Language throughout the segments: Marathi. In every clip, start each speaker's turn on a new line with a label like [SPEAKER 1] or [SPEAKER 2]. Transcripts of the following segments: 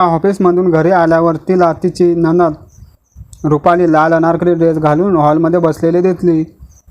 [SPEAKER 1] ऑफिसमधून घरी आल्यावर तिला तिची ननद रुपाली लाल अनारकली ड्रेस घालून हॉलमध्ये बसलेली दिसली.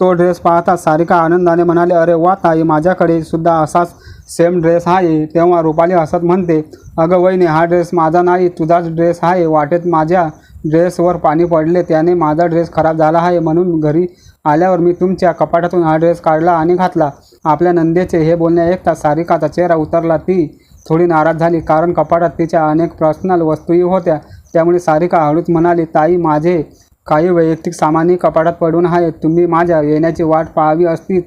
[SPEAKER 1] तो ड्रेस पाहता सारिका आनंदाने म्हणाले अरे वा ताई माझ्याकडे सुद्धा असाच सेम ड्रेस आहे. तेव्हा रुपाली हसत म्हणते अगं वहिनी हा ड्रेस माझा नाही तुझाच ड्रेस आहे. वाटेत माझ्या ड्रेसवर पाणी पडले त्याने माझा ड्रेस खराब झाला आहे. म्हणून घरी आल्यावर मी तुमच्या कपाटातून हा ड्रेस काढला आणि घातला. आपल्या नंदेचे हे बोलणे ऐकता सारिकाचा चेहरा उतरला ती थोडी नाराज झाली. कारण कपाटात तिच्या अनेक पर्सनल वस्तूही होत्या. त्यामुळे सारिका हळूच म्हणाली ताई माझे काही वैयक्तिक सामानही कपाटात पडून आहे तुम्ही माझ्या येण्याची वाट पाहावी असती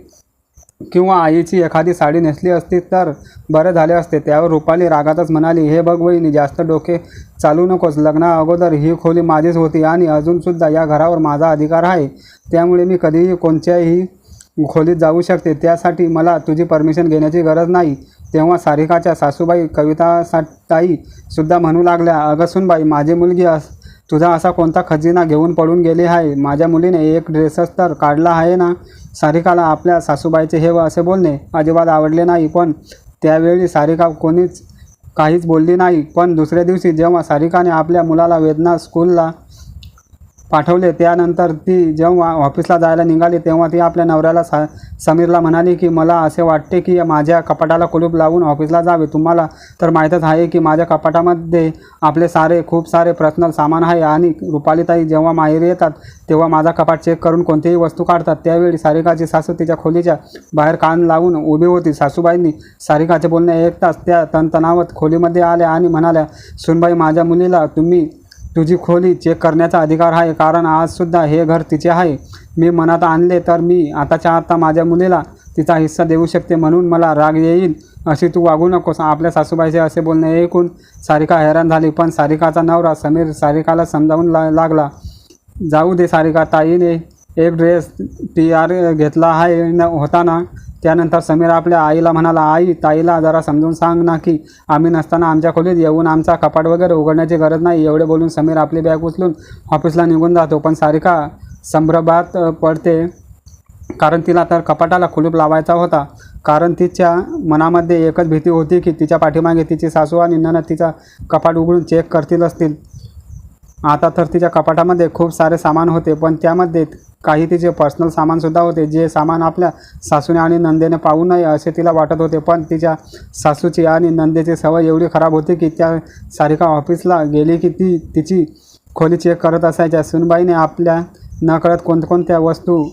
[SPEAKER 1] किंवा आईची एखादी साडी नेसली असती तर बरं झाले असते. त्यावर रुपाली रागातच म्हणाली हे बघ वहिनी जास्त डोके चालू नकोस. लग्ना अगोदर ही खोली माझीच होती आणि अजूनसुद्धा या घरावर माझा अधिकार आहे. त्यामुळे मी कधीही कोणत्याही खोलीत जाऊ शकते. त्यासाठी मला तुझी परमिशन घेण्याची गरज नाही. तेव्हा सारिकाच्या सासूबाई कविता सुद्धा म्हणू लागल्या अगं सुनबाई माझी मुलगी अस तुझा असा कोणता खजिना घेऊन पडून गेली आहे? माझ्या मुलीने एक ड्रेसच तर काढला आहे ना? सारिकाला आपल्या सासूबाईचे हे असे बोलणे अजिबात आवडले नाही पण त्यावेळी सारिका कोणीच काहीच बोलली नाही. पण दुसऱ्या दिवशी जेव्हा सारिकाने आपल्या मुलाला वेदना स्कूलला पाठवले. त्यानंतर ती जेव्हा ऑफिसला जायला निघाली तेव्हा ती आपल्या नवऱ्याला सा समीरला म्हणाली की मला असे वाटते की माझ्या कपाटाला कुलूप लावून ऑफिसला जावे. तुम्हाला तर माहीतच आहे की माझ्या कपाटामध्ये आपले सारे खूप सारे पर्सनल सामान आहे आणि रुपालीताई जेव्हा माहेरी येतात तेव्हा माझा कपाट चेक करून कोणतीही वस्तू काढतात. त्यावेळी सारिकाची सासू तिच्या खोलीच्या बाहेर कान लावून उभी होती. सासूबाईंनी सारिकाचे बोलणे ऐकताच त्या तणतणावत खोलीमध्ये आल्या आणि म्हणाल्या सुनबाई माझ्या मुलीला तुम्ही तुझी खोली चेक करण्याचा अधिकार आहे कारण आजसुद्धा हे घर तिचे आहे. मी मनात आणले तर मी आताच्या आता माझ्या मुलीला तिचा हिस्सा देऊ शकते म्हणून मला राग येईल अशी तू वागू नकोस. आपल्या सासूबाईचे असे बोलणे ऐकून सारिका हैराण झाली पण सारिकाचा नवरा समीर सारिकाला समजावून ला लागला जाऊ दे सारिका ताईने एक ड्रेस टी आर घेतला आहे न होता ना? त्यानंतर समीर आपल्या आईला म्हणाला आई ताईला जरा समजून सांग ना की आम्ही नसताना आमच्या खोलीत येऊन आमचा कपाट वगैरे उघडण्याची गरज नाही. एवढे बोलून समीर आपली बॅग उचलून ऑफिसला निघून जातो. पण सारिका संभ्रमात पडते कारण तिला तर कपाटाला कुलूप लावायचा होता. कारण तिच्या मनामध्ये एकच भीती होती की तिच्या पाठीमागे तिची सासू आणि ननद तिचा कपाट उघडून चेक करतील असतील. आता तर तिच्या कपाटामध्ये खूप सारे सामान होते पण त्यामध्ये काही तिचे पर्सनल सामानसुद्धा होते जे सामान आपल्या सासूने आणि नंदेने पाहू नये असे तिला वाटत होते. पण तिच्या सासूची आणि नंदेची सवय एवढी खराब होती की त्या सारिका ऑफिसला गेली की ती तिची खोली चेक करत असायच्या. सुनबाईने आपल्या नकळत कोणकोणत्या वस्तू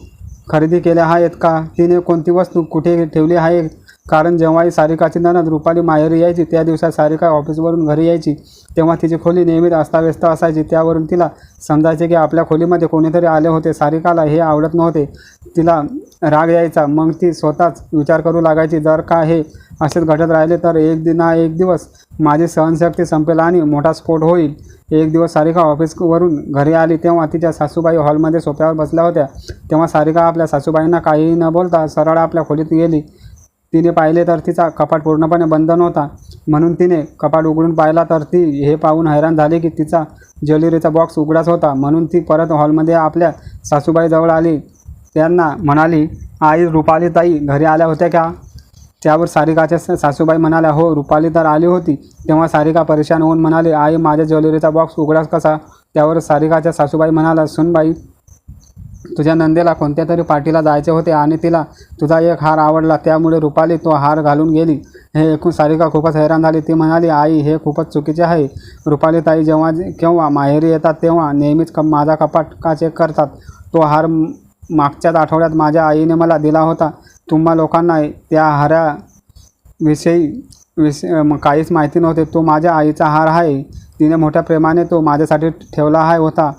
[SPEAKER 1] खरेदी केल्या आहेत का? तिने कोणती वस्तू कुठे ठेवली आहे? कारण जेव्हाही सारिकाची ननद रुपाली माहेरी यायची त्या दिवसात सारिका ऑफिसवरून घरी यायची तेव्हा तिची खोली नेहमीच अस्ताव्यस्त असायची. त्यावरून तिला समजायचे की आपल्या खोलीमध्ये कोणीतरी आले होते. सारिकाला हे आवडत नव्हते. तिला राग यायचा. मग ती स्वतःच विचार करू लागायची जर का हे असेच घडत राहिले तर एक दिना एक दिवस माझी सहनशक्ती संपेल आणि मोठा स्फोट होईल. एक दिवस सारिका ऑफिसवरून घरी आली तेव्हा तिच्या सासूबाई हॉलमध्ये सोप्यावर बसल्या होत्या. तेव्हा सारिका आपल्या सासूबाईंना काहीही न बोलता सरळ आपल्या खोलीत गेली. तिने पाहिले तर तिचा कपाट पूर्णपणे बंद नव्हता. म्हणून तिने कपाट उघडून पाहिला तर ती हे पाहून हैराण झाली की तिचा ज्वेलरीचा बॉक्स उघडाच होता. म्हणून ती परत हॉलमध्ये आपल्या सासूबाईजवळ आली. त्यांना म्हणाली आई रुपाली ताई घरी आल्या होत्या का? त्यावर सारिकाच्या सासूबाई म्हणाल्या हो रुपाली तर आली होती. तेव्हा सारिका परेशान होऊन म्हणाली आई माझ्या ज्वेलरीचा बॉक्स उघडाच कसा? त्यावर सारिकाच्या सासूबाई म्हणाल्या सुनबाई तुझ्या नंदेला कोणत्या तरी पार्टीला जायचे होते आणि तिला तुझा एक हार आवडला त्यामुळे रुपाली तो हार घालून गेली. हे ऐकून सारिका खूपच हैराण झाली. ती म्हणाली आई हे खूपच चुकीचे आहे. रुपाली ताई जेव्हा केव्हा माहेरी येतात तेव्हा नेहमीच क माझा कपाट का चेक करतात? तो हार मागच्याच आठवड्यात माझ्या आईने मला दिला होता. तुम्हा लोकांना त्या हाराविषयी विष काहीच माहिती नव्हते. तो माझ्या आईचा हार आहे. तिने मोठ्या प्रेमाने तो माझ्यासाठी ठेवला आहे होता.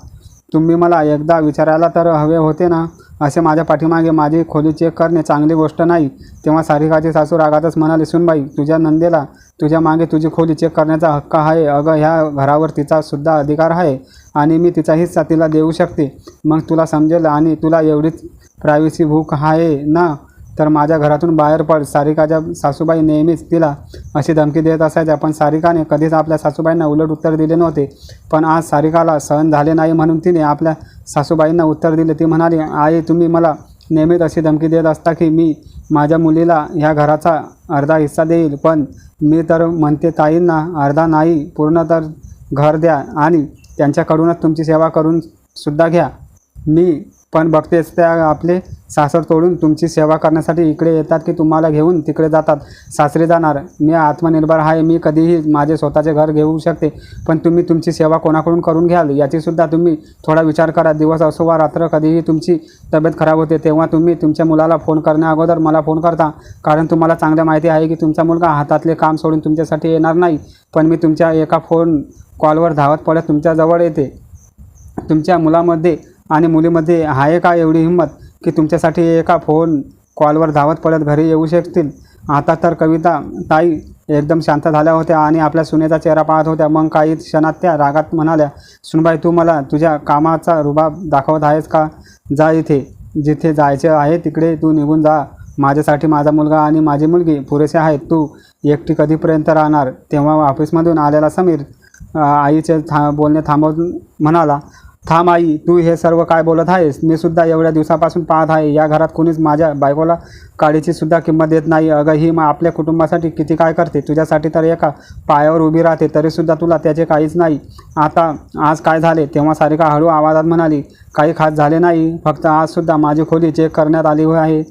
[SPEAKER 1] तुम्ही मला एकदा विचारायला तर हवे होते ना? असे माझ्या पाठीमागे माझी खोली चेक करणे चांगली गोष्ट नाही. तेव्हा सारिकाचे सासू रागातच म्हणाले सुनबाई तुझ्या नंदेला तुझ्या मागे तुझी खोली चेक करण्याचा हक्क आहे. अगं ह्या घरावर तिचा सुद्धा अधिकार आहे आणि मी तिचा हिस्सा तिला देऊ शकते. मग तुला समजेल आणि तुला एवढीच प्रायव्हसी भूक आहे ना? तर माझ्या घरातून बाहेर पड. सारिकाच्या सासूबाई नेहमीच तिला अशी धमकी देत असायच्या पण सारिकाने कधीच आपल्या सासूबाईंना उलट उत्तर दिले नव्हते. पण आज सारिकाला सहन झाले नाही म्हणून तिने आपल्या सासूबाईंना उत्तर दिले. ती म्हणाली आई तुम्ही मला नेहमीच अशी धमकी देत असता की मी माझ्या मुलीला ह्या घराचा अर्धा हिस्सा देईल पण मी तर म्हणते ताईंना अर्धा नाही पूर्ण तर घर द्या आणि त्यांच्याकडूनच तुमची सेवा करून सुद्धा घ्या. मी पण बघतेच त्या आपले सासर तोडून तुमची सेवा करण्यासाठी इकडे येतात की तुम्हाला घेऊन तिकडे जातात. सासरे जाणार. मी आत्मनिर्भर आहे. मी कधीही माझे स्वतःचे घर घेऊ शकते. पण तुम्ही तुमची सेवा कोणाकडून करून घ्याल? याचीसुद्धा तुम्ही थोडा विचार करा. दिवस असो वा रात्र कधीही तुमची तब्येत खराब होते तेव्हा तुम्ही तुमच्या मुलाला फोन करण्या अगोदर मला फोन करता. कारण तुम्हाला चांगलं माहिती आहे की तुमचा मुलगा हातातले काम सोडून तुमच्यासाठी येणार नाही. पण मी तुमच्या एका फोन कॉलवर धावत पडत तुमच्याजवळ येते. तुमच्या मुलामध्ये आणि मुलीमध्ये आहे का एवढी हिंमत की तुमच्यासाठी एका फोन कॉलवर धावत पडत घरी येऊ शकतील? आता तर कविता ताई एकदम शांत झाल्या होत्या आणि आपल्या सुनेचा चेहरा पाहत होत्या. मग काही क्षणात त्या रागात म्हणाल्या सुनबाई तू मला तुझ्या कामाचा रुबाब दाखवत आहेस का? जा इथे. जिथे जायचे आहे तिकडे तू निघून जा. माझ्यासाठी माझा मुलगा आणि माझी मुलगी पुरेसे आहेत. तू एकटी कधीपर्यंत राहणार? तेव्हा ऑफिसमधून आलेला समीर आईचे था बोलणे थांबवून म्हणाला थांब आई तू हे सर्व काय बोलत आहेस? मी सुद्धा एवढ्या दिवसापासून पाहत आहे. या घरात कोणीच माझ्या बायकोला काळीची सुद्धा किंमत देत नाही. अगं ही मग आपल्या कुटुंबासाठी किती काय करते? तुझ्यासाठी तर एका पायावर उभी राहते तरीसुद्धा तुला त्याचे काहीच नाही. आता आज काय झाले? तेव्हा सारिका हळू आवाजात म्हणाली काही खास झाले नाही. फक्त आजसुद्धा माझी खोली चेक करण्यात आली आहे.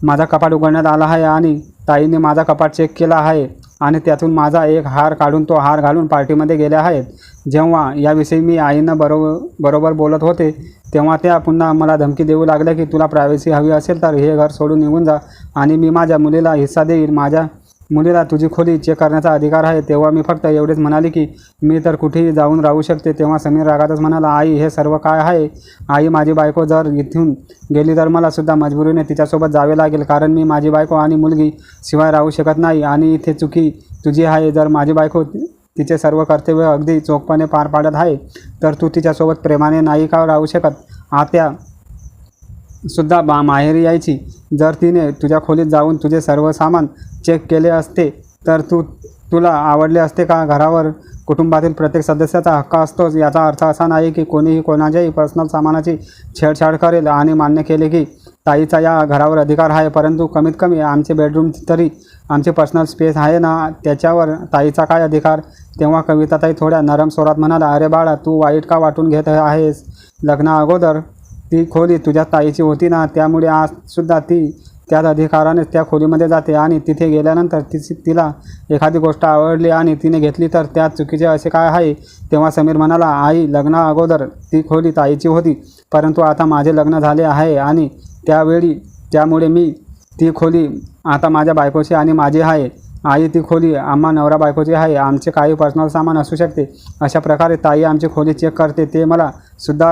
[SPEAKER 1] माझा कपाट उघडण्यात आला आहे आणि ताईने माझा कपाट चेक केला आहे आणि त्यातून माझा एक हार काढून तो हार घालून पार्टीमध्ये गेल्या आहेत. जेव्हा याविषयी मी आईनं बरोबर बरोबर बोलत होते तेव्हा त्या पुन्हा मला धमकी देऊ लागल्या की तुला प्रायव्हसी हवी असेल तर हे घर सोडून निघून जा आणि मी माझ्या मुलीला हिस्सा देईल माझ्या मुलीला तुझी खोली चेक करण्याचा अधिकार आहे तेव्हा मी फक्त एवढेच म्हणाले की मी तर कुठेही जाऊन राहू शकते. तेव्हा समीर रागातच म्हणाला आई हे सर्व काय आहे? आई माझी बायको जर इथून गेली तर मला सुद्धा मजबुरीने तिच्यासोबत जावे लागेल कारण मी माझी बायको आणि मुलगी शिवाय राहू शकत नाही. आणि इथे चुकी तुझी आहे. जर माझी बायको तिचे सर्व कर्तव्य अगदी चोखपणे पार पाडत आहे तर तू तिच्यासोबत प्रेमाने नाही का राहू शकत? आत्या सुद्धा बा माहेरी यायची. जर तिने तुझ्या खोलीत जाऊन तुझे सर्व सामान चेक केले असते तर तू तुला आवडले असते का? घरावर कुटुंबातील प्रत्येक सदस्याचा हक्क असतोच याचा अर्थ असा नाही की कोणीही कोणाच्याही पर्सनल सामानाची छेडछाड करेल आणि मान्य केले की ताईचा या घरावर अधिकार आहे. परंतु कमीत कमी आमचे बेडरूम तरी आमचे पर्सनल स्पेस आहे ना? त्याच्यावर ताईचा काय अधिकार? तेव्हा कविताताई थोड्या नरम स्वरात म्हणाला अरे बाळा तू वाईट का वाटून घेत आहेस? लग्ना अगोदर ती खोली तुझ्या ताईची होती ना त्यामुळे आजसुद्धा ती त्याच अधिकारानेच त्या खोलीमध्ये जाते आणि तिथे गेल्यानंतर तिची तिला एखादी गोष्ट आवडली आणि तिने घेतली तर त्यात चुकीचे असे काय आहे? तेव्हा समीर म्हणाला आई लग्ना अगोदर ती खोली ताईची होती परंतु आता माझे लग्न झाले आहे आणि त्यावेळी त्यामुळे मी ती खोली आता माझ्या बायकोची आणि माझी आहे. आई ती खोली आम्हा नवरा बायकोची आहे. आमचे काही पर्सनल सामान असू शकते. अशा प्रकारे ताई आमची खोली चेक करते ते मला सुद्धा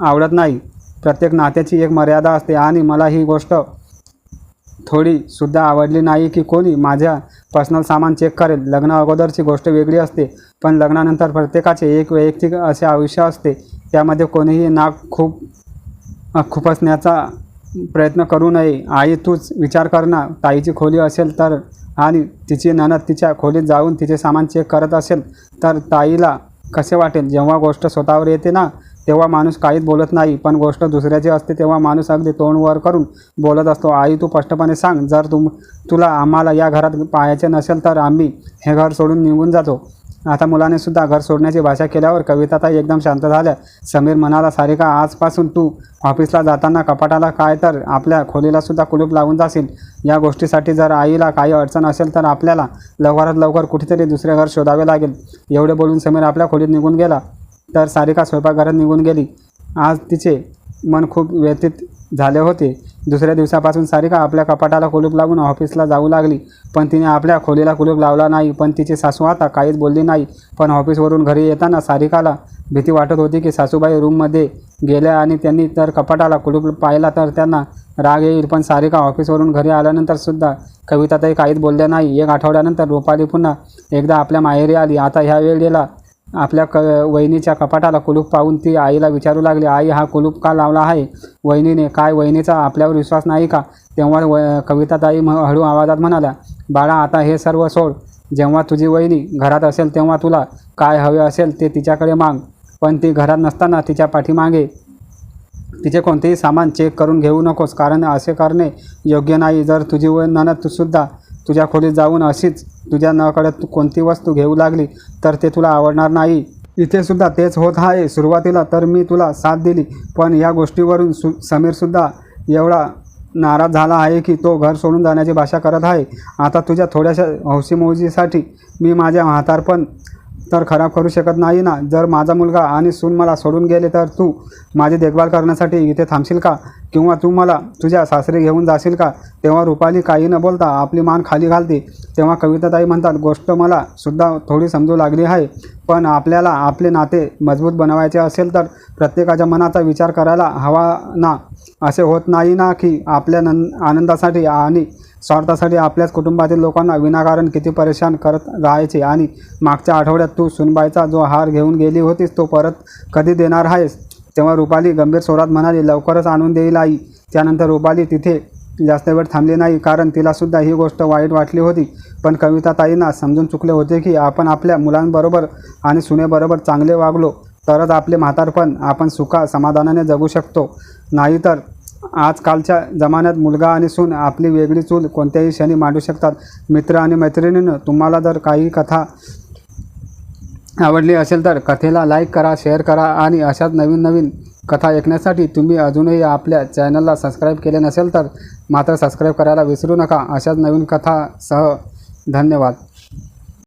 [SPEAKER 1] आवडत नाही. प्रत्येक नात्याची एक मर्यादा असते आणि मला ही गोष्ट थोडीसुद्धा आवडली नाही की कोणी माझ्या पर्सनल सामान चेक करेल. लग्न अगोदरची गोष्ट वेगळी असते पण लग्नानंतर प्रत्येकाचे एक वैयक्तिक असे आयुष्य असते. त्यामध्ये कोणीही नाक खूप खुपसण्याचा प्रयत्न करू नये. आई तूच विचार कर ना. ताईची खोली असेल तर आणि तिची ननद तिच्या खोलीत जाऊन तिचे सामान चेक करत असेल तर ताईला कसे वाटेल? जेव्हा गोष्ट स्वतःवर येते ना तेव्हा माणूस काहीच बोलत नाही पण गोष्ट दुसऱ्याची असते तेव्हा माणूस अगदी तोंड वर करून बोलत असतो आई तू स्पष्टपणे सांग जर तुम तुला आम्हाला या घरात पाहायचे नसेल तर आम्ही हे घर सोडून निघून जातो. आता मुलाने सुद्धा घर सोडण्याची भाषा केल्यावर कविताताई एकदम शांत झाल्या. समीर म्हणाला सारिका आजपासून तू ऑफिसला जाताना कपाटाला काय तर आपल्या खोलीला सुद्धा कुलूप लावून जाशील. या गोष्टीसाठी जर आईला काही अडचण असेल तर आपल्याला लवकरात लवकर कुठेतरी दुसरे घर शोधावे लागेल. एवढे बोलून समीर आपल्या खोलीत निघून गेला. तर सारिका स्वयंपाकघरात निघून गेली. आज तिचे मन खूप व्यथित झाले होते. दुसऱ्या दिवसापासून सारिका आपल्या कपाटाला कुलूप लावून ऑफिसला जाऊ लागली. पण तिने आपल्या खोलीला कुलूप लावला नाही. पण तिची सासू आता काहीच बोलली नाही. पण ऑफिसवरून घरी येताना सारिकाला भीती वाटत होती की सासूबाई रूममध्ये गेल्या आणि त्यांनी तर कपाटाला कुलूप पाहिला तर त्यांना राग येईल. पण सारिका ऑफिसवरून घरी आल्यानंतर सुद्धा कविताताई काहीच बोलल्या नाही. एक आठवड्यानंतर रुपाली पुन्हा एकदा आपल्या माहेरी आली. आता ह्या वेळेला आपल्या क वहिनीच्या कपाटाला कुलूप पाहून ती आईला विचारू लागली आई हा कुलूप का लावला आहे? वहिनीने काय वहिनीचा आपल्यावर विश्वास नाही का? तेव्हा व कविताताई म हळू आवाजात म्हणाल्या बाळा आता हे सर्व सोड. जेव्हा तुझी वहिनी घरात असेल तेव्हा तुला काय हवे असेल ते तिच्याकडे माग. पण ती घरात नसताना तिच्या पाठीमागे तिचे कोणतेही सामान चेक करून घेऊ नकोस कारण असे करणे योग्य नाही. जर तुझी व ननद सुद्धा तुझ्या खोलीत जाऊन अशीच तुझ्या नकळत तू कोणती वस्तू घेऊ लागली तर ते तुला आवडणार नाही. इथेसुद्धा तेच होत आहे. सुरुवातीला तर मी तुला साथ दिली पण या गोष्टीवरून सु समीरसुद्धा एवढा नाराज झाला आहे की तो घर सोडून जाण्याची भाषा करत आहे. आता तुझ्या थोड्याशा हौशीमौजीसाठी मी माझ्या म्हातारपण तर खराब करू शकत नाही ना. जर माझा मुलगा आणि सून मला सोडून गेले तर तू माझी देखभाल करण्यासाठी इथे थांबशील का? किंवा तू मला तुझ्या सासरी घेऊन जाशील का? तेव्हा रुपाली काही न बोलता आपली मान खाली घालते. तेव्हा कविताताई म्हणतात गोष्ट मला सुद्धा थोडी समजू लागली आहे. पण आपल्याला आपले नाते मजबूत बनवायचे असेल तर प्रत्येकाच्या मनाचा विचार करायला हवा ना. असे होत नाही ना की आपल्या नं आनंदासाठी आणि स्वार्थासाठी आपल्याच कुटुंबातील लोकांना विनाकारण किती परेशान करत राहायचे आणि मागच्या आठवड्यात तू सुनबाईचा जो हार घेऊन गेली होतीस तो परत कधी देणार आहेस? तेव्हा रुपाली गंभीर स्वरात म्हणाली लवकरच आणून देईल आई. त्यानंतर रुपाली तिथे जास्त वेळ थांबली नाही कारण तिलासुद्धा ही गोष्ट वाईट वाटली होती. पण कविता ताईंना समजून चुकले होते की आपण आपल्या मुलांबरोबर आणि सुनेबरोबर चांगले वागलो तरच आपले म्हातारपण आपण सुखा समाधानाने जगू शकतो. नाहीतर आजकालच्या जमान्यात मुलगा आणि सून आपली वेगळी चूल कोणत्याही क्षणी मांडू शकतात. मित्र आणि मैत्रिणीनं तुम्हाला जर काही कथा आवडली असेल तर कथेला लाईक करा शेअर करा आणि अशाच नवीन नवीन कथा ऐकण्यासाठी तुम्ही अजूनही आपल्या चॅनलला सबस्क्राईब केले नसेल तर मात्र सबस्क्राईब करायला विसरू नका. अशाच नवीन कथासह धन्यवाद.